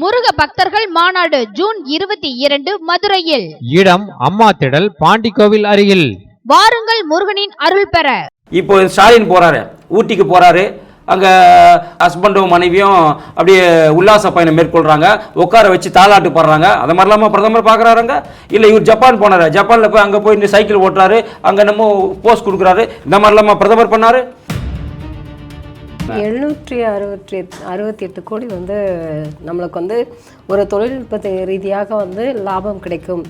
முருக பக்தர்கள் மாநாடு ஜூன் இருபத்தி இரண்டு மதுரையில். இடம் அம்மா திடல் பாண்டிக்கோவில் அருகில். வாருங்கள் முருகனின் அருள் பெற. இப்போ ஸ்டாலின் போறாரு ஊட்டிக்கு போறாரு. அங்க ஹஸ்பண்டும் மனைவியும் அப்படியே உல்லாச பயணம் மேற்கொள்றாங்க. உட்கார வச்சு தாலாட்டு பாடுறாங்க. அது மாதிரிலாமா பிரதமர் பார்க்குறாருங்க இல்லை இவர் ஜப்பான் போனாரு. ஜப்பானில் போய் அங்கே போய் இந்த சைக்கிள் ஓட்டுறாரு. அங்கே நம்ம போஸ்ட் கொடுக்குறாரு. இந்த மாதிரிலாமா பிரதமர் பண்ணாரு. எழுநூற்றி அறுபத்தி அறுபத்தி எட்டு கோடி வந்து நம்மளுக்கு வந்து ஒரு தொழில்நுட்பத்தை ரீதியாக வந்து லாபம் கிடைக்கும்.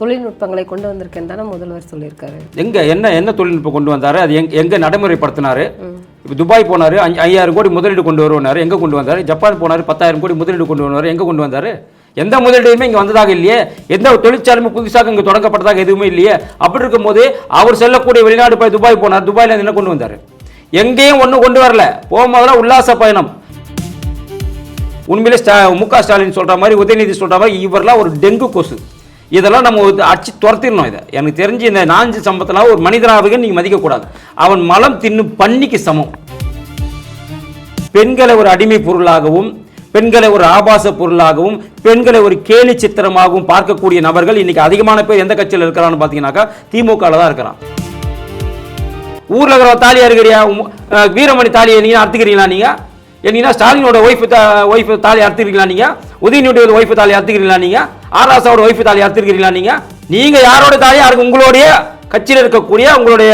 தொழில்நுட்பங்களை கொண்டு வந்திருக்கேன்னு தானே முதல்வர் சொல்லியிருக்காரு. எங்க என்ன என்ன தொழில்நுட்பம் கொண்டு வந்தாரு? அது எங்க எங்க நடைமுறைப்படுத்தினாரு? இப்போ துபாய் போனாரு ஐயாயிரம் கோடி முதலீடு கொண்டு வருவாரு எங்க கொண்டு வந்தாரு? ஜப்பான் போனாரு பத்தாயிரம் கோடி முதலீடு கொண்டு வருவாரு எங்க கொண்டு வந்தாரு? எந்த முதலீடுமே இங்க வந்ததாக இல்லையே. எந்த தொழிற்சாலையும் புதுசாக இங்க தொடங்கப்பட்டதாக எதுவுமே இல்லையே. அப்படி இருக்கும்போது அவர் செல்லக்கூடிய வெளிநாடு போய் துபாய் போனார். துபாயில என்ன கொண்டு வந்தாரு? எங்கேயும் ஒன்றும் கொண்டு வரல. போகும்போதெல்லாம் உல்லாச பயணம். உண்மையிலே ஸ்டா மு க ஸ்டாலின் சொல்கிற மாதிரி உதயநிதி சொல்கிற மாதிரி இவரெல்லாம் ஒரு டெங்கு கொசு. இதெல்லாம் நம்ம அடிச்சு துரத்திடணும் இதை. எனக்கு தெரிஞ்சு இந்த நாஞ்சு சம்பத்தெல்லாம் ஒரு மனிதனாக நீங்கள் மதிக்கக்கூடாது அவன் மலம் தின்னு பண்ணிக்கு சமம். பெண்களை ஒரு அடிமை பொருளாகவும் பெண்களை ஒரு ஆபாச பொருளாகவும் பெண்களை ஒரு கேலி சித்திரமாகவும் பார்க்கக்கூடிய நபர்கள் இன்னைக்கு அதிகமான பேர் எந்த கட்சியில் இருக்கிறான்னு பார்த்தீங்கன்னாக்கா திமுகவில் தான் இருக்கிறான். ஊரில் இருக்கிற தாலியா இருக்கிறியா? வீரமணி தாலியை நீங்க அறுத்துக்கிறீங்களா நீங்கள் என்னீங்கன்னா ஸ்டாலினோட ஒய்ஃபு தா ஒய்ஃபு தாலி அறுத்துக்கிறீங்களா நீங்கள் உதயநிதியோட ஒய்ஃபு தாலி அறுத்துக்கிறீங்களா நீங்கள் ஆராசாவோட ஒய்ஃபு தாலி அறுத்துக்கிறீங்களா நீங்கள் நீங்கள் யாரோட தாலியாக இருக்கு உங்களுடைய கட்சியில் இருக்கக்கூடிய உங்களுடைய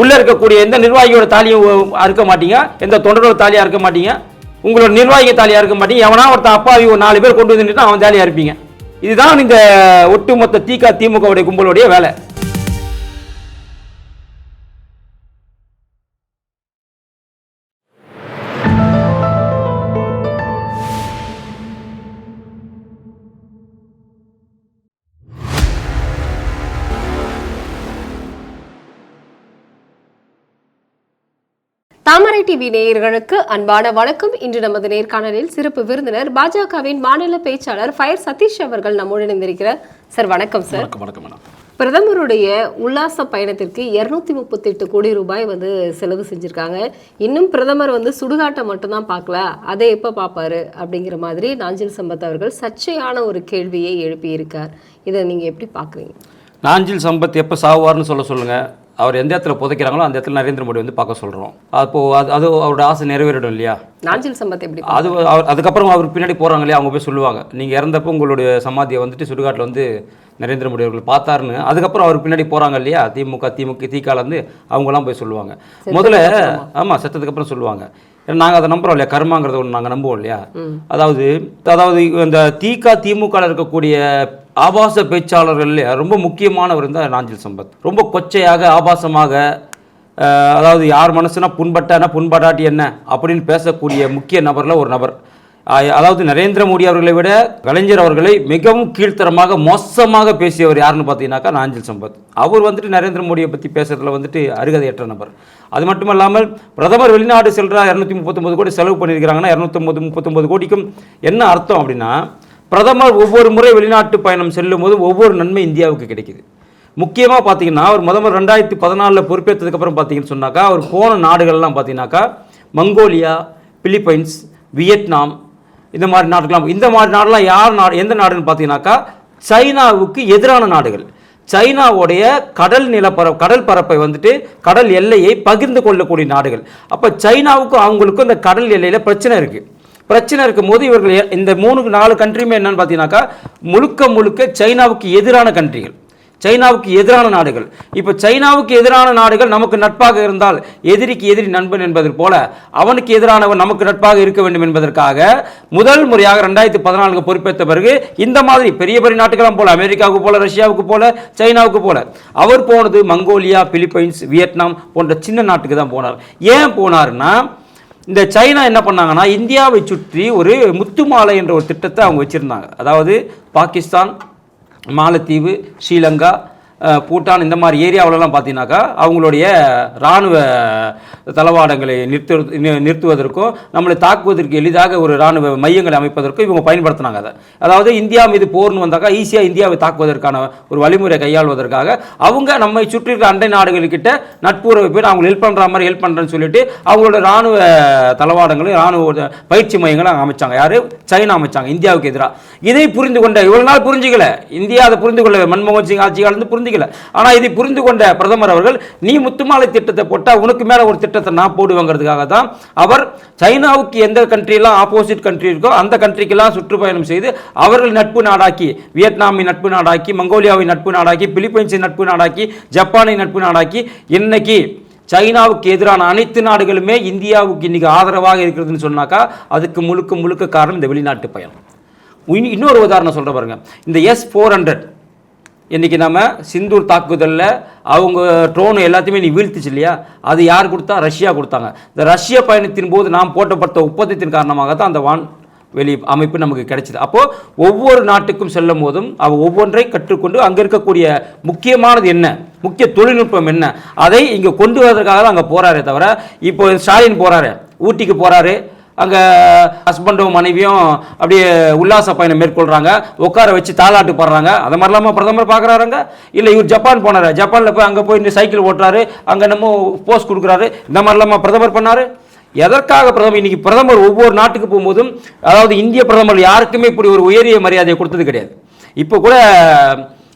உள்ளே இருக்கக்கூடிய எந்த நிர்வாகியோட தாலியும் அறுக்க மாட்டீங்க. எந்த தொண்டரோட தாலியாக இருக்க மாட்டீங்க. உங்களோட நிர்வாகி தாலியாக இருக்க மாட்டீங்க. எவனா ஒருத்தன் அப்பாவி ஒரு நாலு பேர் கொண்டு வந்துட்டு அவன் தாலியாக இருப்பீங்க இதுதான் இந்த ஒட்டுமொத்த திக திமுகவுடைய கும்பலுடைய வேலை. தாமரை டிவி நேயர்களுக்கு அன்பான வணக்கம். இன்று நமது நேர்காணலில் சிறப்பு விருந்தினர் பாஜகவின் மாநில பேச்சாளர் ஃபயர் சதீஷ் அவர்கள் நம்மோடு இணைந்திருக்கிறார். சார் வணக்கம் சார். வணக்கம் பிரதமருடைய உல்லாச பயணத்திற்கு இருநூத்தி முப்பத்தெட்டு கோடி ரூபாய் வந்து செலவு செஞ்சிருக்காங்க. இன்னும் பிரதமர் வந்து சுடுகாட்டை மட்டும்தான் பார்க்கல அதை எப்போ பார்ப்பாரு அப்படிங்கிற மாதிரி நாஞ்சில் சம்பத் அவர்கள் சர்ச்சையான ஒரு கேள்வியை எழுப்பியிருக்கார். இதை நீங்க எப்படி பார்க்குறீங்க? நாஞ்சில் சம்பத் எப்போ சாவார்னு சொல்ல சொல்லுங்க. அவர் எந்த இடத்துல புதைக்கிறாங்களோ அந்த இடத்துல நரேந்திர மோடி வந்து பார்க்க சொல்கிறோம் அப்போ அது அது அவரோட ஆசை நிறைவேறிடும் இல்லையா? நாஞ்சில் சம்பத் எப்படி அது அவர் அதுக்கப்புறம் அவர் பின்னாடி போகிறாங்க இல்லையா? அவங்க போய் சொல்லுவாங்க. நீங்கள் இறந்தப்போ உங்களுடைய சமாதியை வந்துட்டு சுடுகாட்டில் வந்து நரேந்திர மோடி அவர்கள் பார்த்தாருன்னு அதுக்கப்புறம் அவர் பின்னாடி போகிறாங்க இல்லையா? திமுக திமுக திகால இருந்து அவங்களாம் போய் சொல்லுவாங்க. முதல்ல ஆமாம் செத்ததுக்கு அப்புறம் சொல்லுவாங்க. ஏன்னா நாங்கள் அதை நம்புறோம் இல்லையா? கர்மாங்கிறத ஒன்று நாங்கள் நம்புவோம் இல்லையா? அதாவது அதாவது இந்த திக திமுக இருக்கக்கூடிய ஆபாச பேச்சாளர்கள் ரொம்ப முக்கியமானவர் தான் நாஞ்சில் சம்பத். ரொம்ப கொச்சையாக ஆபாசமாக அதாவது யார் மனசுனா புண்பட்டானா புண்படாட்டி என்ன அப்படின்னு பேசக்கூடிய முக்கிய நபரில் ஒரு நபர். அதாவது நரேந்திர மோடி அவர்களை விட கலைஞர் அவர்களை மிகவும் கீழ்த்தரமாக மோசமாக பேசியவர் யாருன்னு பார்த்தீங்கன்னாக்கா நாஞ்சில் சம்பத். அவர் வந்துட்டு நரேந்திர மோடியை பற்றி பேசுறதுல வந்துட்டு அருகதையற்ற நபர். அது மட்டும் இல்லாமல் பிரதமர் வெளிநாடு செல்றா இரநூத்தி முப்பத்தொம்பது கோடி செலவு பண்ணியிருக்கிறாங்கன்னா இரநூத்தொம்பது முப்பத்தொம்பது கோடிக்கும் என்ன அர்த்தம் அப்படின்னா பிரதமர் ஒவ்வொரு முறை வெளிநாட்டு பயணம் செல்லும் போது ஒவ்வொரு நன்மை இந்தியாவுக்கு கிடைக்குது. முக்கியமாக பார்த்தீங்கன்னா அவர் முதல்வர் ரெண்டாயிரத்தி பதினாலில் பொறுப்பேற்றதுக்கப்புறம் பார்த்தீங்கன்னு சொன்னாக்கா அவர் போன நாடுகள்லாம் பார்த்தீங்கன்னாக்கா மங்கோலியா பிலிப்பைன்ஸ் வியட்நாம் இந்த மாதிரி நாடுகள்லாம் இந்த மாதிரி நாடுலாம் யார் நாடு எந்த நாடுன்னு பார்த்தீங்கன்னாக்கா சைனாவுக்கு எதிரான நாடுகள். சைனாவுடைய கடல் நிலப்பர கடல் பரப்பை வந்துட்டு கடல் எல்லையை பகிர்ந்து கொள்ளக்கூடிய நாடுகள். அப்போ சைனாவுக்கும் அவங்களுக்கும் இந்த கடல் எல்லையில் பிரச்சனை இருக்குது பிரச்சனை இருக்கும்போது இவர்கள் இந்த மூணு நாலு கண்ட்ரியுமே என்னன்னு பார்த்தீங்கன்னாக்கா முழுக்க முழுக்க சைனாவுக்கு எதிரான கண்ட்ரிகள். சைனாவுக்கு எதிரான நாடுகள். இப்போ சைனாவுக்கு எதிரான நாடுகள் நமக்கு நட்பாக இருந்தால் எதிரிக்கு எதிரி நண்பன் என்பது போல அவனுக்கு எதிரானவன் நமக்கு நட்பாக இருக்க வேண்டும் என்பதற்காக முதல் முறையாக ரெண்டாயிரத்தி பதினாலுக்கு பொறுப்பேற்ற பிறகு இந்த மாதிரி பெரிய பெரிய நாட்டுக்கெல்லாம் போல அமெரிக்காவுக்கு போல ரஷ்யாவுக்கு போல சைனாவுக்கு போல அவர் போனது மங்கோலியா பிலிப்பைன்ஸ் வியட்நாம் போன்ற சின்ன நாட்டுக்கு தான் போனார். ஏன் போனாருன்னா இந்த சைனா என்ன பண்ணாங்கன்னா இந்தியாவை சுற்றி ஒரு முத்துமாலை என்ற ஒரு திட்டத்தை அவங்க வச்சுருந்தாங்க. அதாவது பாகிஸ்தான் மாலத்தீவு ஸ்ரீலங்கா பூட்டான் இந்த மாதிரி ஏரியாவிலலாம் பார்த்தீங்கன்னாக்கா அவங்களுடைய இராணுவ தளவாடங்களை நிறுத்து நிறுத்துவதற்கும் நம்மளை தாக்குவதற்கு எளிதாக ஒரு ராணுவ மையங்களை அமைப்பதற்கும் இவங்க பயன்படுத்தினாங்க அதை. அதாவது இந்தியா மீது போர்னு வந்தாக்கா ஈஸியாக இந்தியாவை தாக்குவதற்கான ஒரு வழிமுறை கையாள்வதற்காக அவங்க நம்மை சுற்றி இருக்கிற அண்டை நாடுகள்கிட்ட நட்புறவு போய் அவங்க ஹெல்ப் பண்ணுற மாதிரி ஹெல்ப் பண்ணுறேன்னு சொல்லிட்டு அவங்களோட ராணுவ தளவாடங்களும் இராணுவ பயிற்சி மையங்களும் அமைச்சாங்க. யார்? சைனா அமைச்சாங்க இந்தியாவுக்கு எதிராக. இதை புரிந்து கொண்ட இவ்வளவு நாள் புரிஞ்சுக்கல. இந்தியா அதை புரிந்து கொள்ள மன்மோகன் சிங் ஆட்சி காலத்து புரிஞ்சுக்கல. ஆனால் இதை புரிந்து கொண்ட பிரதமர் அவர்கள் நீ முத்துமாலை திட்டத்தை போட்டால் உனக்கு மேலே ஒரு திட்டத்தை நான் போடுவேங்கிறதுக்காக தான் அவர் சைனாவுக்கு எந்த கண்ட்ரியெல்லாம் ஆப்போசிட் கண்ட்ரி இருக்கோ அந்த கண்ட்ரிக்கெல்லாம் சுற்றுப்பயணம் செய்து அவர்கள் நட்பு நாடாக்கி வியட்நாமை நட்பு நாடாக்கி மங்கோலியாவை நட்பு நாடாக்கி பிலிப்பைன்ஸை நட்பு நாடாக்கி ஜப்பானை நட்பு நாடாக்கி இன்னைக்கு சைனாவுக்கு எதிரான அனைத்து நாடுகளுமே இந்தியாவுக்கு இன்னைக்கு ஆதரவாக இருக்கிறதுன்னு சொன்னாக்கா அதுக்கு முழுக்க முழுக்க காரணம் இந்த வெளிநாட்டு பயணம். இன்னொரு உதாரணம் சொல்கிற பாருங்க. இந்த எஸ் ஃபோர் ஹண்ட்ரட் இன்றைக்கி நம்ம சிந்தூர் தாக்குதலில் அவங்க ட்ரோன் எல்லாத்தையுமே நீ வீழ்த்துச்சு இல்லையா? அது யார் கொடுத்தா? ரஷ்யா கொடுத்தாங்க. இந்த ரஷ்ய பயணத்தின் போது நாம் போட்டப்பட்ட ஒப்பந்தத்தின் காரணமாக தான் அந்த வான் வெளி அமைப்பு நமக்கு கிடைச்சிது. அப்போது ஒவ்வொரு நாட்டுக்கும் செல்லும் போதும் அவ ஒவ்வொன்றை கற்றுக்கொண்டு அங்கே இருக்கக்கூடிய முக்கியமானது என்ன? முக்கிய தொழில்நுட்பம் என்ன? அதை இங்கே கொண்டு வருவதற்காக தான் அங்கே போகிறாரே தவிர இப்போ ஸ்டாலின் போகிறாரு ஊட்டிக்கு போகிறாரு அங்கே ஹஸ்பண்டும் மனைவியும் அப்படியே உல்லாச பயணம் மேற்கொள்கிறாங்க உட்கார வச்சு தாளாட்டு பாடுறாங்க. அது மாதிரிலாமா பிரதமர் பார்க்குறாருங்க இல்லை இவர் ஜப்பான் போனார். ஜப்பானில் போய் அங்கே போய் சைக்கிள் ஓட்டுறாரு. அங்கே நம்ம போஸ்ட் கொடுக்குறாரு. இந்த மாதிரிலாமா பிரதமர் பண்ணார். எதற்காக பிரதமர்? இன்னைக்கு பிரதமர் ஒவ்வொரு நாட்டுக்கு போகும்போதும் அதாவது இந்திய பிரதமர் யாருக்குமே இப்படி ஒரு உயரிய மரியாதையை கொடுத்தது கிடையாது. இப்போ கூட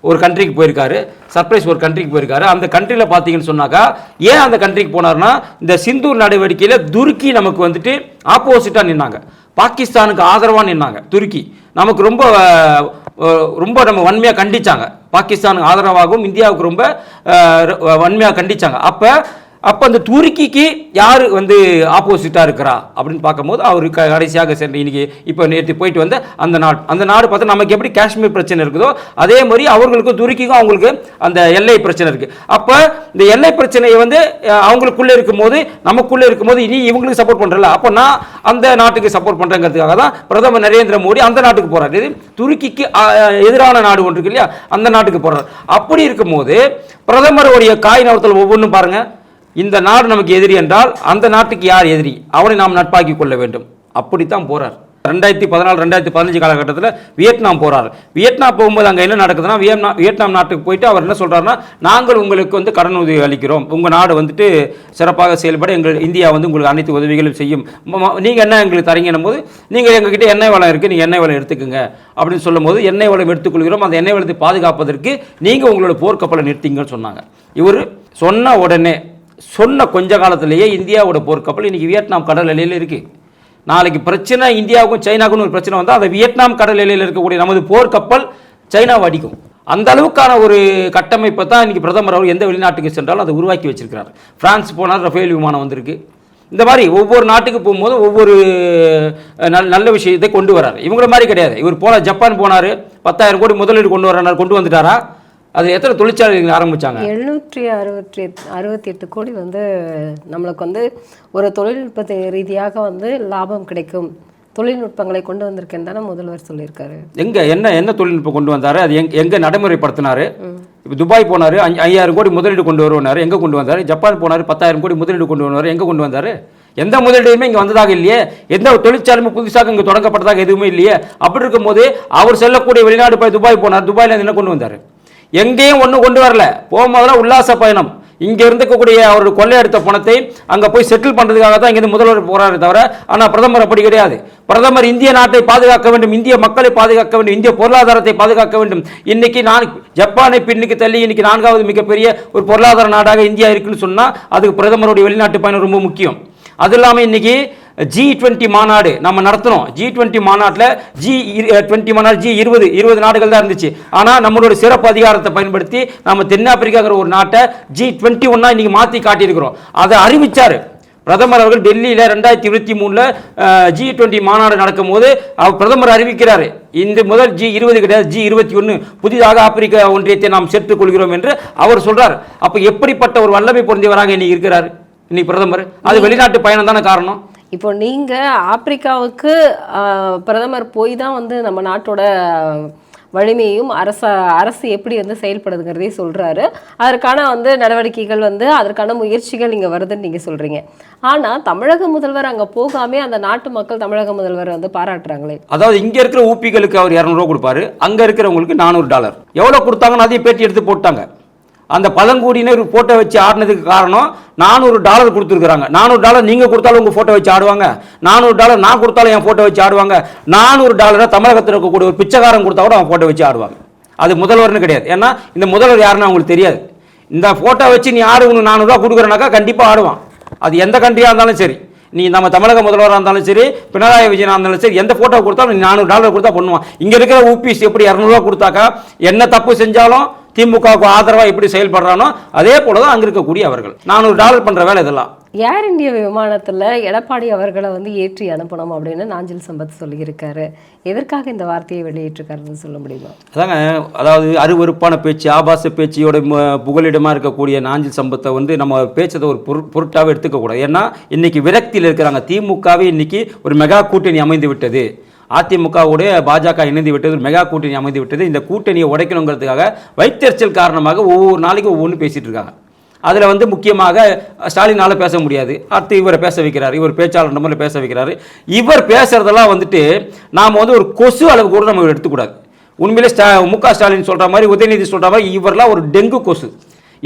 ஒரு கண்ட்ரிக்கு போயிருக்காரு. சர்ப்ரைஸ் ஒரு கண்ட்ரிக்கு போயிருக்காரு. அந்த கண்ட்ரியில் பார்த்தீங்கன்னு சொன்னாக்கா ஏன் அந்த கண்ட்ரிக்கு போனார்னா இந்த சிந்தூர் நடவடிக்கையில் துருக்கி நமக்கு வந்துட்டு ஆப்போசிட்டாக நின்னாங்க. பாகிஸ்தானுக்கு ஆதரவாக நின்னாங்க துருக்கி. நமக்கு ரொம்ப ரொம்ப நம்ம வன்மையாக கண்டிச்சாங்க. பாகிஸ்தானுக்கு ஆதரவாகவும் இந்தியாவுக்கு ரொம்ப வன்மையாக கண்டிச்சாங்க. அப்போ அப்போ அந்த துருக்கிக்கு யார் வந்து ஆப்போசிட்டாக இருக்கிறா அப்படின்னு பார்க்கும்போது அவர் க கடைசியாக சென்று இன்னைக்கு இப்போ நேற்று போயிட்டு வந்த அந்த நாடு. அந்த நாடு பார்த்தா நமக்கு எப்படி காஷ்மீர் பிரச்சனை இருக்குதோ அதே மாதிரி அவர்களுக்கும் துருக்கிக்கும் அவங்களுக்கு அந்த எல்லை பிரச்சனை இருக்குது அப்போ இந்த எல்லை பிரச்சனையை வந்து அவங்களுக்குள்ளே இருக்கும்போது நமக்குள்ளே இருக்கும்போது இனி இவங்களுக்கு சப்போர்ட் பண்ணுறல அப்போ நான் அந்த நாட்டுக்கு சப்போர்ட் பண்ணுறேங்கிறதுக்காக தான் பிரதமர் நரேந்திர மோடி அந்த நாட்டுக்கு போகிறார் இது துருக்கிக்கு எதிரான நாடு ஒன்று இருக்கு இல்லையா? அந்த நாட்டுக்கு போகிறார் அப்படி இருக்கும்போது பிரதமருடைய காய் நவரத்தில் ஒவ்வொன்றும் பாருங்கள் இந்த நாடு நமக்கு எதிரி என்றால் அந்த நாட்டுக்கு யார் எதிரி? அவனை நாம் நட்பாக்கி கொள்ள வேண்டும். அப்படித்தான் போறார். ரெண்டாயிரத்தி பதினாலு ரெண்டாயிரத்தி பதினஞ்சு காலகட்டத்தில் வியட்நாம் போறார். வியட்நாம் போகும்போது அங்கே என்ன நடக்குதுன்னா வியட்நாம் வியட்நாம் நாட்டுக்கு போயிட்டு அவர் என்ன சொல்றாருன்னா நாங்கள் உங்களுக்கு வந்து கடன் உதவி அளிக்கிறோம். உங்க நாடு வந்துட்டு சிறப்பாக செயல்பட எங்கள் இந்தியா வந்து உங்களுக்கு அனைத்து உதவிகளும் செய்யும். ம- நீங்க என்ன எங்களுக்கு தரீங்கன்னும் போது நீங்க எங்ககிட்ட எண்ணெய் வளம் இருக்கு நீங்க எண்ணெய் வளம் எடுத்துக்கங்க. அப்படின்னு சொல்லும்போது எண்ணெய் வளம் எடுத்துக்கொள்கிறோம். அந்த எண்ணெய் வளத்தை பாதுகாப்பதற்கு நீங்க உங்களோட போர்க்கப்பலை நிறுத்திங்கன்னு சொன்னாங்க. இவர் சொன்ன உடனே சொன்ன கொஞ்ச காலத்திலேயே இந்தியாவோட போர்க்கப்பல் இன்றைக்கி வியட்நாம் கடல் எல்லையில் இருக்குது நாளைக்கு பிரச்சனை இந்தியாவுக்கும் சைனாவுக்கும் ஒரு பிரச்சனை வந்தால் அந்த வியட்நாம் கடல் எல்லையில் இருக்கக்கூடிய நமது போர்க்கப்பல் சைனாவை அடிக்கும். அந்த அளவுக்கான ஒரு கட்டமைப்பை தான் இன்றைக்கி பிரதமர் அவர் எந்த வெளிநாட்டுக்கு சென்றாலும் அதை உருவாக்கி வச்சிருக்கிறார். ஃப்ரான்ஸ் போனால் ரஃபேல் விமானம் வந்திருக்கு. இந்த மாதிரி ஒவ்வொரு நாட்டுக்கு போகும்போது ஒவ்வொரு நல் நல்ல நல்ல விஷயத்தை கொண்டு வராரு. இவங்கள மாதிரி கிடையாது. இவர் போன ஜப்பான் போனார். பத்தாயிரம் கோடி முதலீடு கொண்டு வர்றாரு கொண்டு வந்துட்டாரா? அது எத்தனை தொழிற்சாலைகள் ஆரம்பிச்சாங்க? எழுநூற்றி அறுபத்தி அறுபத்தி எட்டு கோடி வந்து நம்மளுக்கு வந்து ஒரு தொழில்நுட்பத்தை ரீதியாக வந்து லாபம் கிடைக்கும். தொழில்நுட்பங்களை கொண்டு வந்திருக்கேன்னு தானே முதல்வர் சொல்லியிருக்காரு. எங்க என்ன என்ன தொழில்நுட்பம் கொண்டு வந்தாரு? அது எங்க எங்க நடைமுறைப்படுத்தினாரு? இப்போ துபாய் போனாரு ஐயாயிரம் கோடி முதலீடு கொண்டு வருவாரு எங்க கொண்டு வந்தாரு? ஜப்பான் போனாரு பத்தாயிரம் கோடி முதலீடு கொண்டு வருவாரு எங்க கொண்டு வந்தாரு? எந்த முதலீடுமே இங்க வந்ததாக இல்லையே. எந்த தொழிற்சாலையுமே புதுசாக இங்க தொடங்கப்பட்டதாக எதுவுமே இல்லையே. அப்படி இருக்கும்போது அவர் செல்லக்கூடிய வெளிநாடு போய் துபாய் போனார் துபாயில என்ன கொண்டு வந்தாரு? எங்கேயும் ஒன்றும் கொண்டு வரல. போகும்போதெல்லாம் உல்லாச பயணம். இங்கே இருந்துக்கக்கூடிய அவருடைய கொள்ளையடித்த பணத்தை அங்கே போய் செட்டில் பண்ணுறதுக்காக தான் இங்கேருந்து முதல்வர் போகிறாரு தவிர ஆனால் பிரதமர் அப்படி கிடையாது. பிரதமர் இந்திய நாட்டை பாதுகாக்க வேண்டும் இந்திய மக்களை பாதுகாக்க வேண்டும் இந்திய பொருளாதாரத்தை பாதுகாக்க வேண்டும். இன்னைக்கு நான் ஜப்பானை பின்னுக்கு தள்ளி இன்னைக்கு நான்காவது மிகப்பெரிய ஒரு பொருளாதார நாடாக இந்தியா இருக்குன்னு சொன்னால் அதுக்கு பிரதமருடைய வெளிநாட்டு பயணம் ரொம்ப முக்கியம். அது இல்லாமல் இன்னைக்கு ஜி டுவெண்ட்டி மாநாடு நம்ம நடத்தினோம். ஜி டுவெண்ட்டி மாநாட்டில் ஜி டுவெண்ட்டி மாநாடு ஜி இருபது இருபது நாடுகள் தான் இருந்துச்சு. ஆனால் நம்மளோட சிறப்பு அதிகாரத்தை பயன்படுத்தி நம்ம தென்னாப்பிரிக்காங்கிற ஒரு நாட்டை ஜி டுவெண்ட்டி ஒன்னா இன்னைக்கு மாற்றி காட்டியிருக்கிறோம். அதை அறிவிச்சாரு. பிரதமர் அவர்கள் டெல்லியில் ரெண்டாயிரத்தி இருபத்தி மூணில் ஜி டுவெண்ட்டி மாநாடு நடக்கும்போது அவர் பிரதமர் அறிவிக்கிறாரு. இந்த முதல் ஜி இருபது கிடையாது ஜி இருபத்தி ஒன்று புதிதாக ஆப்பிரிக்க ஒன்றியத்தை நாம் சேர்த்துக் கொள்கிறோம் என்று அவர் சொல்றார். அப்போ எப்படிப்பட்ட ஒரு வல்லமை பொருந்தியவராக இன்னைக்கு இருக்கிறார் இன்னைக்கு பிரதமர்? அது வெளிநாட்டு பயணம் தானே காரணம்? இப்போ நீங்கள் ஆப்பிரிக்காவுக்கு பிரதமர் போய் தான் வந்து நம்ம நாட்டோட வலிமையும் அரச அரசு எப்படி வந்து செயல்படுதுங்கிறதே சொல்கிறாரு அதற்கான வந்து நடவடிக்கைகள் வந்து அதற்கான முயற்சிகள் இங்கே வருதுன்னு நீங்கள் சொல்கிறீங்க ஆனால் தமிழக முதல்வர் அங்கே போகாமே அந்த நாட்டு மக்கள் தமிழக முதல்வர் வந்து பாராட்டுறாங்களே. அதாவது இங்கே இருக்கிற ஊப்பிகளுக்கு அவர் இரநூறுவா கொடுப்பாரு அங்கே இருக்கிறவங்களுக்கு நானூறு டாலர். எவ்வளோ கொடுத்தாங்கன்னு அதையும் பேட்டி எடுத்து போட்டாங்க. அந்த பழங்குடியினர் போட்டோ வச்சு ஆடினதுக்கு காரணம் நானூறு டாலர் கொடுத்துருக்குறாங்க. நானூறு டாலர் நீங்கள் கொடுத்தாலும் உங்கள் ஃபோட்டோ வச்சு ஆடுவாங்க. நானூறு டாலர் நான் கொடுத்தாலும் என் ஃபோட்டோ வச்சு ஆடுவாங்க. நானூறு டாலரை தமிழகத்தில் இருக்கக்கூடிய ஒரு பிச்சைக்காரன் கொடுத்தா கூட அவன் ஃபோட்டோ வச்சு ஆடுவாங்க. அது முதல்வர்னு கிடையாது. ஏன்னா இந்த முதல்வர் யாருன்னு அவங்களுக்கு தெரியாது. இந்த ஃபோட்டோ வச்சு நீ ஆடு உனக்கு நானூறுரூவா கொடுக்குறனாக்கா கண்டிப்பாக ஆடுவான். அது எந்த கண்ட்ரியாக இருந்தாலும் சரி. நீ நம்ம தமிழக முதல்வராக இருந்தாலும் சரி பினராயி விஜயனாக இருந்தாலும் சரி எந்த ஃபோட்டோ கொடுத்தாலும் நீ நானூறு டாலர் கொடுத்தா பண்ணுவான். இங்கே இருக்கிற ஊபிஸ் எப்படி இரநூறுவா கொடுத்தாக்கா என்ன தப்பு செஞ்சாலும் திமுகவுக்கு ஆதரவாக எப்படி செயல்படுறானோ அதே போல தான் அங்கே இருக்கக்கூடிய அவர்கள். நானூறு டாலர் பண்ணுற வேலை இதெல்லாம். ஏர் இந்தியா விமானத்துல எடப்பாடி அவர்களை வந்து ஏற்றி அனுப்பணும் அப்படின்னு நாஞ்சில் சம்பத் சொல்லியிருக்காரு. எதற்காக இந்த வார்த்தையை வெளியிட்டிருக்காருன்னு சொல்ல முடியுமா? அதாங்க அதாவது அருவருப்பான பேச்சு ஆபாச பேச்சியோட ம- புகலிடமா இருக்கக்கூடிய நாஞ்சில் சம்பத்தை வந்து நம்ம பேச்சதை ஒரு பொரு பொருட்டாவே எடுத்துக்கக்கூடாது. ஏன்னா இன்னைக்கு விரக்தியில் இருக்கிறாங்க. திமுகவே இன்னைக்கு ஒரு மெகா கூட்டணி அமைந்து விட்டது. அதிமுகவுடைய பாஜக இணைந்து விட்டது மெகா கூட்டணி அமைந்து விட்டது. இந்த கூட்டணியை உடைக்கணுங்கிறதுக்காக வைத்தறிச்சல் காரணமாக ஒவ்வொரு நாளைக்கும் ஒவ்வொன்று பேசிகிட்டு இருக்காங்க. அதில் வந்து முக்கியமாக ஸ்டாலினால் பேச முடியாது. அடுத்து இவரை பேச வைக்கிறார். இவர் பேச்சாளர் நம்மள பேச வைக்கிறார். இவர் பேசுகிறதெல்லாம் வந்துட்டு நாம் வந்து ஒரு கொசு அளவு கூட நம்ம எடுத்துக்கூடாது. உண்மையிலே ஸ்டா மு க ஸ்டாலின் சொல்கிற மாதிரி உதயநிதி சொல்கிற மாதிரி இவரெல்லாம் ஒரு டெங்கு கொசு.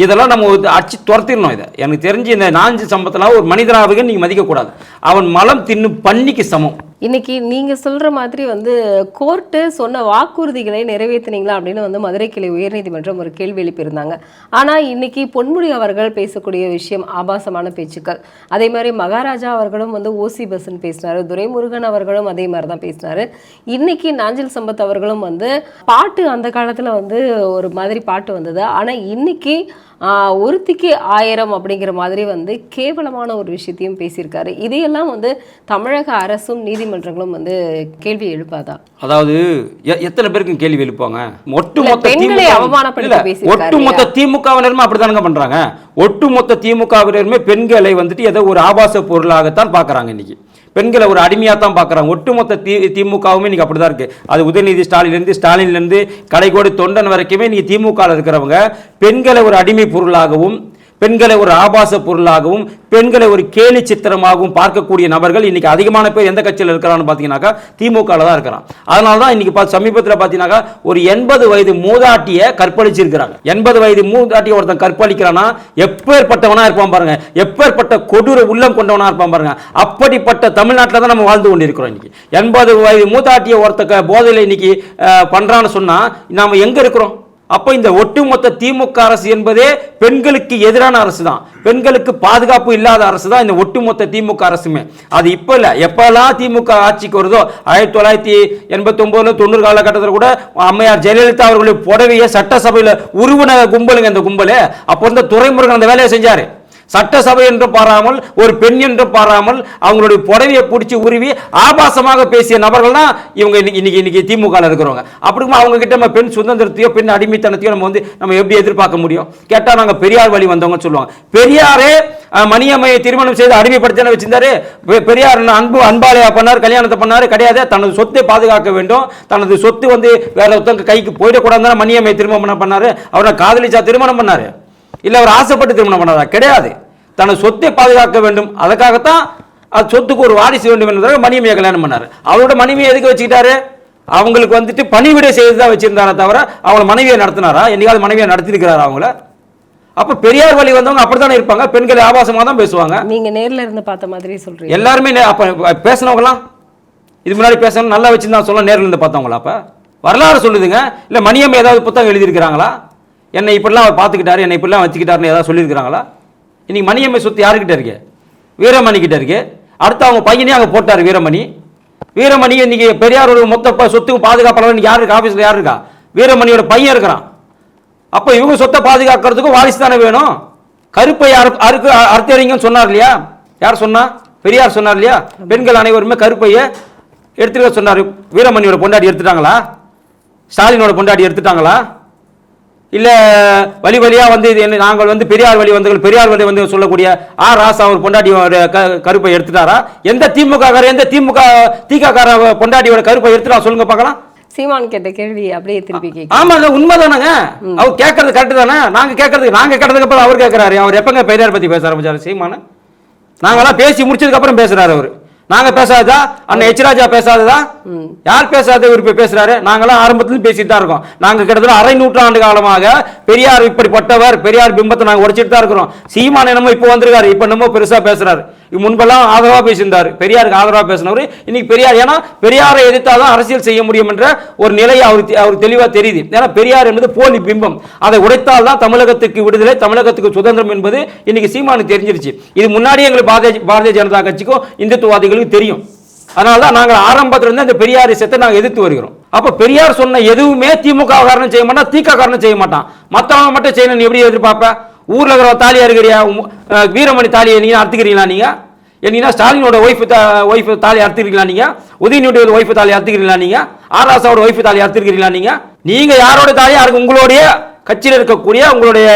இதெல்லாம் நம்ம அடிச்சு துரத்திடணும் இதை. எனக்கு தெரிஞ்சு இந்த நாஞ்சு சம்பத்தெல்லாம் ஒரு மனிதனாகவே நீங்கள் மதிக்கக்கூடாது. அவன் மலம் தின்னு பண்ணிக்கு சமம். இன்னைக்கு நீங்க சொல்ற மாதிரி வந்து கோர்ட்டு சொன்ன வாக்குறுதிகளை நிறைவேற்றினீங்களா அப்படின்னு வந்து மதுரை கிளை உயர்நீதிமன்றம் ஒரு கேள்வி எழுப்பியிருந்தாங்க. ஆனா இன்னைக்கு பொன்முடி அவர்கள் பேசக்கூடிய விஷயம் ஆபாசமான பேச்சுக்கள். அதே மாதிரி மகாராஜா அவர்களும் வந்து ஓசி பஸ்ன்னு பேசினாரு. துரைமுருகன் அவர்களும் அதே மாதிரி தான் பேசினாரு. இன்னைக்கு நாஞ்சில் சம்பத் அவர்களும் வந்து பாட்டு அந்த காலத்துல வந்து ஒரு மாதிரி பாட்டு வந்தது. ஆனா இன்னைக்கு ஒருத்திக்கு ஆயிரம் அப்படிங்கிற மாதிரி வந்து கேவலமான ஒரு விஷயத்தையும் பேசியிருக்காரு. இதையெல்லாம் வந்து தமிழக அரசும் நீதிமன்றங்களும் வந்து கேள்வி எழுப்பாதா? அதாவது எத்தனை பேருக்கு கேள்வி எழுப்பாங்க ஒட்டுமொத்த பெண்களை அவமானப்படுத்தி ஒட்டுமொத்த திமுகவினருமே அப்படித்தானுங்க பண்றாங்க? ஒட்டுமொத்த திமுகவினருமே பெண்களை வந்துட்டு ஏதோ ஒரு ஆபாச பொருளாகத்தான் பார்க்கறாங்க இன்னைக்கு. பெண்களை ஒரு அடிமையாக தான் பார்க்குறாங்க. ஒட்டுமொத்த தி திமுகவுமே நீங்கள் அப்படி தான் இருக்குது அது உதயநிதி ஸ்டாலின்லேருந்து ஸ்டாலின்லேருந்து கடைகோடி தொண்டன் வரைக்குமே நீங்கள் திமுகவில் இருக்கிறவங்க பெண்களை ஒரு அடிமை பொருளாகவும் பெண்களை ஒரு ஆபாச பொருளாகவும் பெண்களை ஒரு கேலி சித்திரமாகவும் பார்க்கக்கூடிய நபர்கள் இன்னைக்கு அதிகமான பேர் எந்த கட்சியில் இருக்கிறான்னு பார்த்தீங்கன்னாக்கா திமுகவில் தான் இருக்கிறான். அதனால தான் இன்னைக்கு பார்த்து சமீபத்தில் பார்த்தீங்கன்னாக்கா ஒரு எண்பது வயது மூதாட்டியை கற்பழிச்சிருக்கிறாங்க. எண்பது வயது மூதாட்டியை ஒருத்தன் கற்பழிக்கிறான்னா எப்பேற்பட்டவனா இருப்பான் பாருங்க. எப்பேற்பட்ட கொடூர உள்ளம் கொண்டவனா இருப்பான் பாருங்க. அப்படிப்பட்ட தமிழ்நாட்டில் தான் நம்ம வாழ்ந்து கொண்டிருக்கிறோம் இன்னைக்கு. எண்பது வயது மூதாட்டியை ஒருத்த போதையில் இன்னைக்கு பண்ணுறான்னு சொன்னால் நாம் எங்கே இருக்கிறோம்? அப்போ இந்த ஒட்டுமொத்த திமுக அரசு என்பதே பெண்களுக்கு எதிரான அரசு தான் பெண்களுக்கு பாதுகாப்பு இல்லாத அரசு தான் இந்த ஒட்டுமொத்த திமுக அரசுமே. அது இப்போ இல்லை. எப்போல்லாம் திமுக ஆட்சிக்கு வருதோ ஆயிரத்தி தொள்ளாயிரத்தி எண்பத்தி ஒன்பதுல தொண்ணூறு காலகட்டத்தில் கூட அம்மையார் ஜெயலலிதா அவர்களுடைய புடவையை சட்டசபையில் உருவன கும்பலுங்க இந்த கும்பலு. அப்போ இருந்த துறைமுருகன் அந்த வேலையை செஞ்சாரு. சட்டசபை என்று பாராமல் ஒரு பெண் என்று பாராமல் அவங்களுடைய புடவையை பிடிச்சி உருவி ஆபாசமாக பேசிய நபர்கள் தான் இவங்க இன்னைக்கு இன்னைக்கு இன்னைக்கு திமுக இருக்கிறவங்க. அப்படிக்கும் அவங்க கிட்ட நம்ம பெண் சுதந்திரத்தையோ பெண் அடிமைத்தனத்தையோ நம்ம வந்து நம்ம எப்படி எதிர்பார்க்க முடியும்? கேட்டால் நாங்கள் பெரியார் வழி வந்தவங்க சொல்லுவாங்க. பெரியாரே மணியம்மையை திருமணம் செய்து அடிமைப்படுத்தின வச்சிருந்தாரு. பெ- பெரியார் அன்பு அன்பாலையா பண்ணார் கல்யாணத்தை பண்ணார் கிடையாது. தனது சொத்தை பாதுகாக்க வேண்டும். தனது சொத்து வந்து வேற ஒருத்தவங்க கைக்கு போயிடக்கூடாதுன்னு மணியம்மையை திருமணம் பண்ணாரு. அவரை காதலிச்சா திருமணம் பண்ணாரு. இல்ல அவர் ஆசைப்பட்டு திருமணம் பண்ணாரா? கிடையாது. தனது சொத்தை பாதுகாக்க வேண்டும். அதுக்காகத்தான் அது சொத்துக்கு ஒரு வாரிசு வேண்டும் என்பதாக மணிமையை கல்யாணம் பண்ணாரு. அவரோட மனைவியை எதுக்கு வச்சுக்கிட்டாரு? அவங்களுக்கு வந்துட்டு பணிவிடை செய்து தான் வச்சிருந்தாரே தவிர அவங்கள மனைவியை நடத்தினாரா? என்னைக்காவது மனைவியை நடத்திருக்கிறாரா அவங்கள? அப்ப பெரியார் வழி வந்தவங்க அப்படித்தானே இருப்பாங்க. பெண்கள் ஆபாசமா தான் பேசுவாங்க. நீங்க நேர்ல இருந்து பார்த்த மாதிரி சொல்றீங்க. எல்லாருமே அப்ப பேசினவங்களாம் இது முன்னாடி பேசணும் நல்லா வச்சிருந்தா சொல்ல நேர்ல இருந்து பார்த்தவங்களா அப்ப? வரலாறு சொல்லுதுங்க. இல்ல மணியம் ஏதாவது புத்தகம் எழுதியிருக்கிறாங்களா? என்னை இப்படிலாம் அவர் பார்த்துக்கிட்டாரு என்னை இப்படிலாம் வச்சுக்கிட்டாருன்னு ஏதாவது சொல்லியிருக்கிறாங்களா? இன்றைக்கி மணியம்மை சொத்து யாருக்கிட்ட இருக்கு? வீரமணி கிட்ட இருக்கு. அடுத்து அவங்க பையனே அங்கே போட்டார் வீரமணி. வீரமணி இன்னைக்கு பெரியாரோட மொத்த சொத்துக்கும் சொத்துக்கு பாதுகாப்பாளர் யார் இருக்கு? ஆஃபீஸில் யார் இருக்கா? வீரமணியோட பையன் இருக்கிறான். அப்போ இவங்க சொத்தை பாதுகாக்கிறதுக்கும் வாரிசு தானே வேணும்? கருப்பை அறு- அறுக்கு அறுத்தறிங்கன்னு சொன்னார் இல்லையா? யார் சொன்னா? பெரியார் சொன்னார் இல்லையா? பெண்கள் அனைவருமே கருப்பையை எடுத்துக்க சொன்னார். வீரமணியோட பொண்டாட்டி எடுத்துட்டாங்களா? ஸ்டாலினோட பொண்டாட்டி எடுத்துட்டாங்களா? இல்ல வழி வழியா வந்து இது என்ன நாங்கள் வந்து பெரியார் வழி வந்தவர்கள் பெரியார் வழி வந்து சொல்லக்கூடிய ஆ ராசா அவர் பொண்டாட்டியோட க- கருப்பை எடுத்துட்டாரா? எந்த திமுக எந்த திமுக திக கார பொண்டாட்டியோட கருப்பை எடுத்துட்டா சொல்லுங்க பார்க்கலாம். சீமான் கேட்ட கேள்வி அப்படியே திருப்பி கேட்க ஆமாங்க உண்மைதானங்க? அவர் கேட்கறது கரெக்ட் தானே? நாங்க கேட்கறது நாங்க கேட்டதுக்கு அப்புறம் அவர் கேட்கறாரு. அவர் எப்பங்க பெரியார் பத்தி பேச ஆரம்பிச்சாரு சீமான? நாங்கெல்லாம் பேசி முடிச்சதுக்கு அப்புறம் பேசுறாரு அவர். நாங்க பேசாததா? அண்ணன் எச் ராஜா பேசாததா? யார் பேசாத இவர் போய் பேசுறாரு? நாங்கெல்லாம் ஆரம்பத்துல பேசிட்டு தான் இருக்கோம். நாங்க கிட்டத்தட்ட அரை நூற்றாண்டு காலமாக பெரியார் இப்படிப்பட்டவர் பெரியார் பிம்பத்தை நாங்க உடைச்சிட்டு தான் இருக்கிறோம். சீமான் என்னமோ இப்போ வந்திருக்காரு இப்போ என்னமோ பெருசா பேசுறாரு. முன்பெல்லாம் ஆதரவாக பேசியிருந்தார். பெரியாருக்கு ஆதரவாக பேசினவர். இன்னைக்கு பெரியார் ஏன்னா பெரியாரை எதிர்த்தால் தான் அரசியல் செய்ய முடியும் என்ற ஒரு நிலை அவர் அவர் தெளிவாக தெரியுது. ஏன்னா பெரியார் என்பது போலி பிம்பம். அதை உடைத்தால் தான் தமிழகத்துக்கு விடுதலை தமிழகத்துக்கு சுதந்திரம் என்பது இன்னைக்கு சீமானுக்கு தெரிஞ்சிருச்சு. இது முன்னாடியே எங்களுக்கு பாரதிய பாரதிய ஜனதா கட்சிக்கும் இந்துத்துவாதிகளுக்கும் தெரியும். அதனால தான் நாங்கள் ஆரம்பத்திலிருந்து அந்த பெரியார் விஷயத்தை நாங்கள் எதிர்த்து வருகிறோம். அப்போ பெரியார் சொன்ன எதுவுமே திமுக காரணம் செய்ய மாட்டான் திக காரணம் செய்ய மாட்டான். மற்றவங்க மட்டும் செய்யணும் நீ எப்படி எதிர்பார்ப்ப? ஊரில் இருக்கிற தாலியாக இருக்கிறியா? வீரமணி தாலியை நீங்கள் அறுத்துக்கிறீங்களா நீங்கள் என்னீங்கன்னா ஸ்டாலினோட ஒய்ஃபு தா ஒய்ஃப் தாலி அறுத்துக்கிறீங்களா நீங்கள் உதயநிதியோட ஒய்ஃபு தாலி அறுத்துக்கிறீங்களா நீங்கள் ஆராசாவோட ஒய்ஃபு தாலி அறுத்துக்கிறீங்களா நீங்கள் நீங்கள் யாரோட தாலியாக யாருக்கு உங்களுடைய கட்சியில் இருக்கக்கூடிய உங்களுடைய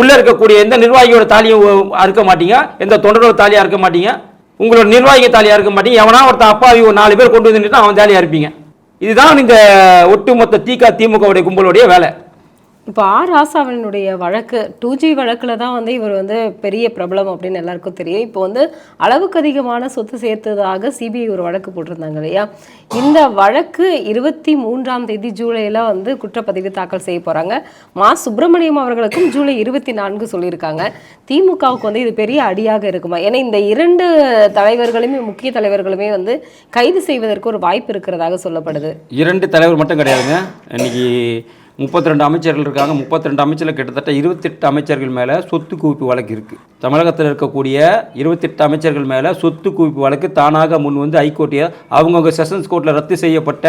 உள்ளே இருக்கக்கூடிய எந்த நிர்வாகியோட தாலியும் அறுக்க மாட்டீங்க. எந்த தொண்டரோட தாலியாக இருக்க மாட்டீங்க. உங்களோட நிர்வாகி தாலியாக இருக்க மாட்டீங்க. எவனா ஒருத்தன் அப்பாவி ஒரு நாலு பேர் கொண்டு வந்துட்டு அவன் தாலியாக இருப்பீங்க இதுதான் இந்த ஒட்டுமொத்த திக திமுகவுடைய கும்பலுடைய வேலை. இப்போ ஆர் ராசாவினுடைய வழக்கு டூ ஜி வழக்கில் தான் வந்து இவர் வந்து பெரிய பிரபலம் அப்படின்னு எல்லாருக்கும் தெரியும். இப்போ வந்து அளவுக்கு அதிகமான சொத்து சேர்த்ததாக சிபிஐ ஒரு வழக்கு போட்டிருந்தாங்க இல்லையா? இந்த வழக்கு இருபத்தி மூன்றாம் தேதி ஜூலையில் வந்து குற்றப்பதிவு தாக்கல் செய்ய போகிறாங்க மா சுப்பிரமணியம் அவர்களுக்கும் ஜூலை இருபத்தி நான்கு சொல்லியிருக்காங்க. திமுகவுக்கு வந்து இது பெரிய அடியாக இருக்குமா? ஏன்னா இந்த இரண்டு தலைவர்களுமே முக்கிய தலைவர்களுமே வந்து கைது செய்வதற்கு ஒரு வாய்ப்பு இருக்கிறதாக சொல்லப்படுது. இரண்டு தலைவர் மட்டும் கிடையாதுங்க. இன்னைக்கு முப்பத்தி ரெண்டு அமைச்சர்கள் இருக்காங்க. முப்பத்தி ரெண்டு அமைச்சரில் கிட்டத்தட்ட இருபத்தெட்டு அமைச்சர்கள் மேலே சொத்து குவிப்பு வழக்கு இருக்குது தமிழகத்தில் இருக்கக்கூடிய இருபத்தெட்டு அமைச்சர்கள் மேலே சொத்து குவிப்பு வழக்கு தானாக முன் வந்து ஹைகோர்ட்டிய அவங்கவுங்க செஷன்ஸ் கோர்ட்டில் ரத்து செய்யப்பட்ட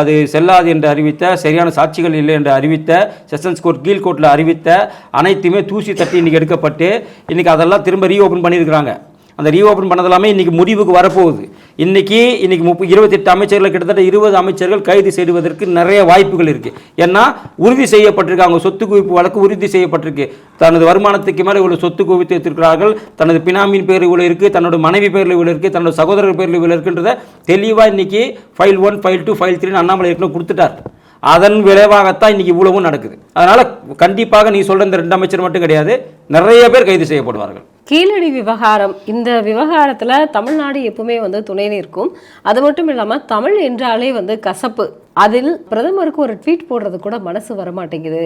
அது செல்லாது என்று அறிவித்த சரியான சாட்சிகள் இல்லை என்று அறிவித்த செஷன்ஸ் கோர்ட் கீழ் கோர்ட்டில் அறிவித்த அனைத்துமே தூசி தட்டி இன்றைக்கி எடுக்கப்பட்டு இன்றைக்கி அதெல்லாம் திரும்ப ரீஓப்பன் பண்ணியிருக்கிறாங்க. அந்த ரீஓப்பன் பண்ணதெல்லாமே இன்றைக்கி முடிவுக்கு வரப்போகுது. இன்றைக்கி இன்றைக்கி முப்பது இருபத்தெட்டு அமைச்சர்கள் கிட்டத்தட்ட இருபது அமைச்சர்கள் கைது செய்வதற்கு நிறைய வாய்ப்புகள் இருக்குது ஏன்னா உறுதி செய்யப்பட்டிருக்கு. அவங்க சொத்து குவிப்பு வழக்கு உறுதி செய்யப்பட்டிருக்கு. தனது வருமானத்துக்கு மேலே இவ்வளோ சொத்து குவித்து வைத்திருக்கிறார்கள். தனது பினாமின் பேர் இவ்வளோ இருக்குது தன்னோட மனைவி பேரில் இவ்வளோ இருக்குது தன்னோட சகோதரர் பேரில் இவ்வளோ இருக்குன்றத தெளிவாக இன்றைக்கி file one file two file த்ரீன்னு அண்ணாமலை ஏற்கனவே கொடுத்துட்டார். அதன் விளைவாகத்தான் இன்னைக்கு இவ்வளவும் நடக்குது. அதனால் கண்டிப்பாக நீ சொல்கிற இந்த ரெண்டு அமைச்சர் மட்டும் கிடையாது. நிறைய பேர் கைது செய்யப்படுவார்கள். கீழடி விவகாரம். இந்த விவகாரத்தில் தமிழ்நாடு எப்பவுமே வந்து துணை நிற்கும் அது மட்டும் இல்லாமல் தமிழ் என்றாலே வந்து கசப்பு. அதில் பிரதமருக்கு ஒரு ட்வீட் போடுறது கூட மனசு வரமாட்டேங்குது.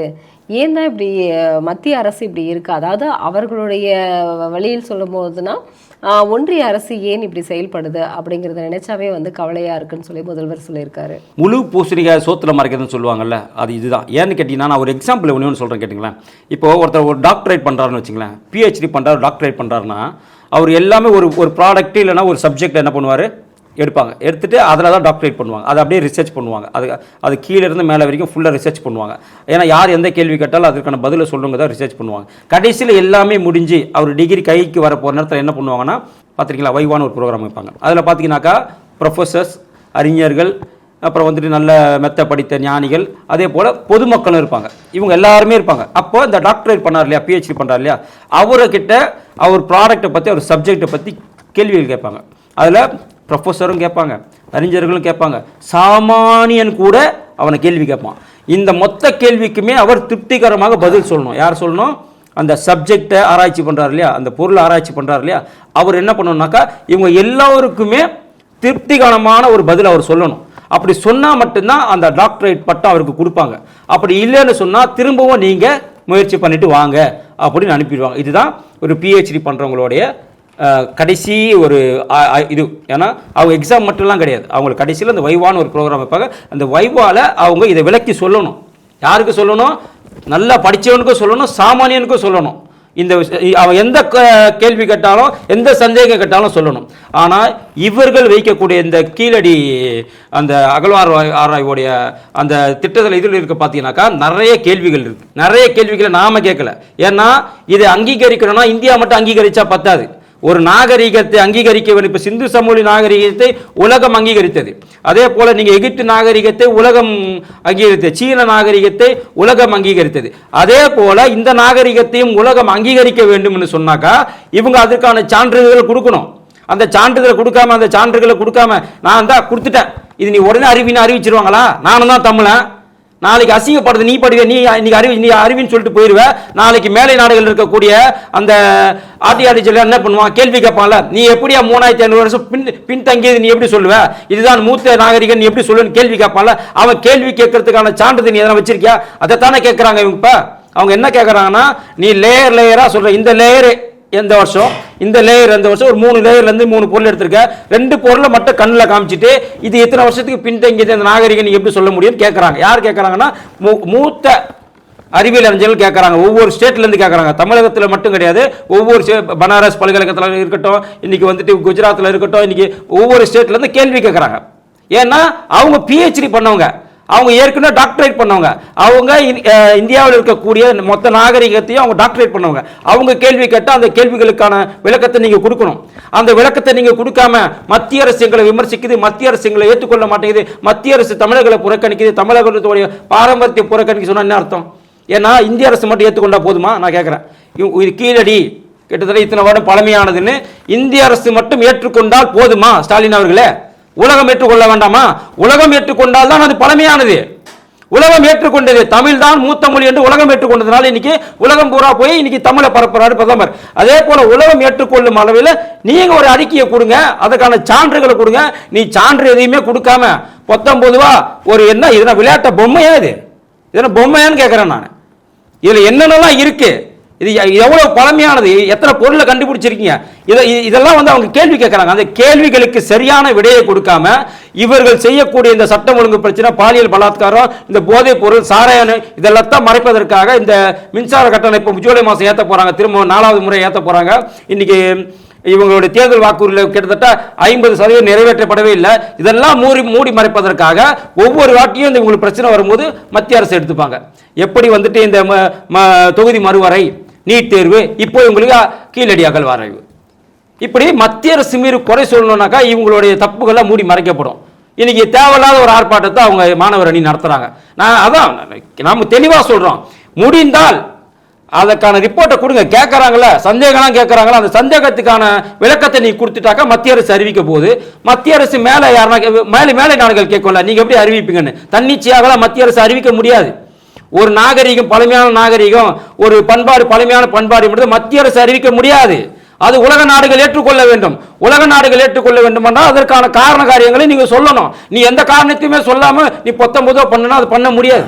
ஏன் தான் இப்படி மத்திய அரசு இப்படி இருக்குது அதாவது அவர்களுடைய வழியில் சொல்லும் போதுனா ஒன்றிய அரசு ஏன் இப்படி செயல்படுது அப்படிங்கிறத நினைச்சாவே வந்து கவலையா இருக்குன்னு சொல்லி முதல்வர் சொல்லியிருக்காரு. முழு பூசணிக்காய் சோத்துல மறைக்கிறதுன்னு சொல்லுவாங்கல்ல அது இதுதான். ஏன்னு கேட்டிங்கன்னா நான் ஒரு எக்ஸாம்பிள் ஒன்று ஒன்று சொல்கிறேன் கேட்டிங்களேன். இப்போ ஒருத்தர் ஒரு டாக்டரேட் பண்ணுறாருன்னு வச்சுங்களேன். பிஹெச்டி பண்ணுறாரு டாக்டரேட் பண்ணுறாருன்னா அவர் எல்லாமே ஒரு ஒரு ப்ராடக்ட் இல்லைன்னா ஒரு சப்ஜெக்ட் என்ன பண்ணுவார்? எடுப்பாங்க. எடுத்துகிட்டு அதில் தான் டாக்டரேட் பண்ணுவாங்க. அதை அப்படியே ரிசர்ச் பண்ணுவாங்க. அது அது கீழே இருந்து மேலே வரைக்கும் ஃபுல்லாக ரிசர்ச் பண்ணுவாங்க. ஏன்னா யார் எந்த கேள்வி கேட்டாலும் அதுக்கான பதிலை சொல்லுங்க தான் ரிசர்ச் பண்ணுவாங்க. கடைசியில் எல்லாமே முடிஞ்சு அவர் டிகிரி கைக்கு வர போகிற நேரத்தில் என்ன பண்ணுவாங்கன்னா பார்த்துருக்கீங்களா? வைவான ஒரு ப்ரோக்ராம் வைப்பாங்க. அதில் பார்த்தீங்கன்னாக்கா ப்ரொஃபஸர்ஸ் அறிஞர்கள் அப்புறம் வந்துட்டு நல்ல மெத்த படித்த ஞானிகள் அதே போல் பொதுமக்களும் இருப்பாங்க. இவங்க எல்லாருமே இருப்பாங்க. அப்போ இந்த டாக்டரேட் பண்ணார் இல்லையா? பிஹெச்டி பண்ணுறார் இல்லையா? அவர்கிட்ட அவர் ப்ராடக்ட்டை பற்றி அவர் சப்ஜெக்டை பற்றி கேள்விகள் கேட்பாங்க. அதில் ப்ரொஃபஸரும் கேட்பாங்க அறிஞர்களும் கேட்பாங்க. சாமானியன் கூட அவனை கேள்வி கேட்பான். இந்த மொத்த கேள்விக்குமே அவர் திருப்திகரமாக பதில் சொல்லணும். யார் சொல்லணும்? அந்த சப்ஜெக்டை ஆராய்ச்சி பண்ணுறாரு இல்லையா? அந்த பொருளை ஆராய்ச்சி பண்ணுறாரு இல்லையா? அவர் என்ன பண்ணணும்னாக்கா இவங்க எல்லாருக்குமே திருப்திகரமான ஒரு பதில் அவர் சொல்லணும். அப்படி சொன்னால் மட்டும்தான் அந்த டாக்டரேட் பட்டம் அவருக்கு கொடுப்பாங்க. அப்படி இல்லைன்னு சொன்னால் திரும்பவும் நீங்கள் முயற்சி பண்ணிவிட்டு வாங்க அப்படின்னு அனுப்பிடுவாங்க. இதுதான் ஒரு பிஹெச்டி பண்ணுறவங்களுடைய கடைசி ஒரு இது ஏன்னா அவங்க எக்ஸாம் மட்டும்லாம் கிடையாது. அவங்களுக்கு கடைசியில் அந்த வைவான்னு ஒரு ப்ரோக்ராம் வைப்பாங்க. அந்த வைவால் அவங்க இதை விளக்கி சொல்லணும். யாருக்கு சொல்லணும்? நல்லா படித்தவனுக்கும் சொல்லணும் சாமானியனுக்கும் சொல்லணும். இந்த அவன் எந்த க- கேள்வி கேட்டாலும் எந்த சந்தேகம் கேட்டாலும் சொல்லணும். ஆனால் இவர்கள் வைக்கக்கூடிய இந்த கீழடி அந்த அகழ்வார் ஆராய்வோடைய அந்த திட்டத்தில் இதில் இருக்க பார்த்தீங்கன்னாக்கா நிறைய கேள்விகள் இருக்குது நிறைய கேள்விகளை நாம் கேட்கல. ஏன்னா இதை அங்கீகரிக்கணும்னா இந்தியா மட்டும் அங்கீகரித்தா பத்தாது. ஒரு நாகரிகத்தை அங்கீகரிக்க வேண்டும் இப்போ சிந்து சமூக நாகரிகத்தை உலகம் அங்கீகரித்தது. அதே போல் நீங்கள் எகிப்து நாகரிகத்தை உலகம் அங்கீகரித்தது. சீன நாகரிகத்தை உலகம் அங்கீகரித்தது. அதே போல் இந்த நாகரிகத்தையும் உலகம் அங்கீகரிக்க வேண்டும்னு சொன்னாக்கா இவங்க அதற்கான சான்றிதழ்கள் கொடுக்கணும். அந்த சான்றிதழை கொடுக்காம அந்த சான்றுகளை கொடுக்காம நான் தான் கொடுத்துட்டேன். இது நீ உடனே அறிவின்னு அறிவிச்சிருவாங்களா? நானும் தான் தமிழன். நாளைக்கு அசிங்கப்படுறது நீ படிவே நீ இன்னைக்கு அறிவி நீ அறிவின்னு சொல்லிட்டு போயிடுவ நாளைக்கு மேலை நாடுகள் இருக்கக்கூடிய அந்த ஆர்டிஆர்டி சொல்லி என்ன பண்ணுவான் கேள்வி கேட்பான்ல நீ எப்படியா மூணாயிரத்தி ஐநூறு வருஷம் பின் பின்தங்கியது நீ எப்படி சொல்லுவ? இதுதான் மூத்த நாகரிகன் நீ எப்படி சொல்லுன்னு கேள்வி கேட்பான்ல அவன் கேள்வி கேட்கறதுக்கான சான்றிதழ் நீ எதனா வச்சிருக்கியா? அதைத்தானே கேட்கறாங்க இவங்க இப்போ. அவங்க என்ன கேட்கறாங்கன்னா நீ லேயர் லேயரா சொல்ற. இந்த லேயரு எந்த வருஷம்? இந்த லேயர் எந்த வருஷம் ஒரு மூணு லேயர்லேருந்து மூணு பொருள் எடுத்திருக்கேன். ரெண்டு பொருளை மட்டும் கண்ணில் காமிச்சிட்டு இது எத்தனை வருஷத்துக்கு பின்தங்கியது அந்த நாகரிகம் நீங்கள் எப்படி சொல்ல முடியும்னு கேட்குறாங்க யார் கேட்குறாங்கன்னா மூ- மூத்த அறிவியல் அறிஞர்கள் கேட்குறாங்க ஒவ்வொரு ஸ்டேட்லேருந்து கேட்குறாங்க தமிழகத்தில் மட்டும் கிடையாது. ஒவ்வொரு ஸ்டே- பனாரஸ் பல்கலைக்கழகத்தில் இருக்கட்டும் இன்றைக்கி வந்துட்டு குஜராத்தில் இருக்கட்டும் இன்றைக்கி ஒவ்வொரு ஸ்டேட்லேருந்து கேள்வி கேட்குறாங்க ஏன்னா அவங்க பிஹெச்டி பண்ணவங்க. அவங்க ஏற்கனவே டாக்டரேட் பண்ணவங்க. அவங்க இந்தியாவில் இருக்கக்கூடிய மொத்த நாகரிகத்தையும் அவங்க டாக்டரேட் பண்ணவங்க. அவங்க கேள்வி கேட்டால் அந்த கேள்விகளுக்கான விளக்கத்தை நீங்கள் கொடுக்கணும். அந்த விளக்கத்தை நீங்கள் கொடுக்காம மத்திய அரசு எங்களை விமர்சிக்குது மத்திய அரசு எங்களை ஏற்றுக்கொள்ள மாட்டேங்குது மத்திய அரசு தமிழர்களை புறக்கணிக்குது தமிழகத்துடைய பாரம்பரியத்தை புறக்கணிக்க சொன்னால் என்ன அர்த்தம்? ஏன்னா இந்திய அரசு மட்டும் ஏற்றுக்கொண்டா போதுமா? நான் கேட்குறேன் இது கீழடி. கிட்டத்தட்ட இத்தனை வருடம் பழமையானதுன்னு இந்திய அரசு மட்டும் ஏற்றுக்கொண்டால் போதுமா ஸ்டாலின் அவர்களே? உலகம் ஏற்றுக்கொள்ள வேண்டாமா? உலகம் ஏற்றுக்கொண்டால் தான் அது பழமையானது. உலகம் ஏற்றுக்கொண்டது தமிழ் தான் மூத்த மொழி என்று உலகம் ஏற்றுக்கொண்டதுனால இன்னைக்கு உலகம் பூரா போய் இன்னைக்கு தமிழை பரப்புறாரு பிரதமர். அதே போல உலகம் ஏற்றுக்கொள்ளும் அளவில் நீங்க ஒரு அறிக்கையை கொடுங்க அதுக்கான சான்றுகளை கொடுங்க. நீ சான்று எதையுமே கொடுக்காம பத்தொன்பது ரூபா ஒரு என்ன இதுனா விளையாட்ட பொம்மையா இது? இதென்ன பொம்மையான்னு கேட்கிறேன் நான். இதுல என்னென்னலாம் இருக்கு? இது எவ்வளோ எவ்வளவு பழமையானது? எத்தனை பொருளை கண்டுபிடிச்சிருக்கீங்க? இதை இதெல்லாம் வந்து அவங்க கேள்வி கேட்கறாங்க. அந்த கேள்விகளுக்கு சரியான விடையை கொடுக்காம இவர்கள் செய்யக்கூடிய இந்த சட்டம் ஒழுங்கு பிரச்சனை பாலியல் பலாத்காரம் இந்த போதைப் பொருள் சாராயம் இதெல்லாம் மறைப்பதற்காக இந்த மின்சார கட்டணம் இப்போ ஜூலை மாதம் ஏற்ற போறாங்க. திரும்ப நாலாவது முறை ஏற்ற போறாங்க. இன்னைக்கு இவங்களுடைய தேர்தல் வாக்குறுதியில் கிட்டத்தட்ட ஐம்பது சதவீதம் நிறைவேற்றப்படவே இல்லை. இதெல்லாம் மூடி மூடி மறைப்பதற்காக ஒவ்வொரு வாட்டியும் இந்த இவங்களுக்கு பிரச்சனை வரும்போது மத்திய அரசு எடுத்துப்பாங்க. எப்படி வந்துட்டு இந்த ம- ம- தொகுதி மறுவரை நீட் தேர்வு இப்போ இவங்களுக்கு கீழடி அகழ்வாராய்வு. இப்படி மத்திய அரசு மீது குறை சொல்லணும்னாக்கா இவங்களுடைய தப்புகளை மூடி மறைக்கப்படும். இன்னைக்கு தேவையில்லாத ஒரு ஆர்ப்பாட்டத்தை அவங்க மாணவர் அணி நடத்துறாங்க. நான் அதான் நாம தெளிவாக சொல்றோம். முடிந்தால் அதற்கான ரிப்போர்ட்டை கொடுங்க. கேட்கறாங்கல்ல சந்தேகம்லாம் கேட்கறாங்களா அந்த சந்தேகத்துக்கான விளக்கத்தை நீ கொடுத்துட்டாக்கா மத்திய அரசு அறிவிக்க போகுது. மத்திய அரசு மேலே யாருனா கே- மேலே மேலே நாடுகள் கேட்கல நீங்க எப்படி அறிவிப்பீங்கன்னு? தன்னிச்சையாகலாம் மத்திய அரசு அறிவிக்க முடியாது. ஒரு நாகரிகம் பழமையான நாகரிகம் ஒரு பண்பாடு பழமையான பண்பாடு என்பது மத்திய அரசு அறிவிக்க முடியாது. அது உலக நாடுகள் ஏற்றுக்கொள்ள வேண்டும். உலக நாடுகள் ஏற்றுக்கொள்ள வேண்டும் என்றால் அதற்கான காரண காரியங்களை நீங்க சொல்லணும். நீ எந்த காரணத்தையுமே சொல்லாம நீ பத்தொன்பதோ பொதுவா பண்ணுனா அது பண்ண முடியாது.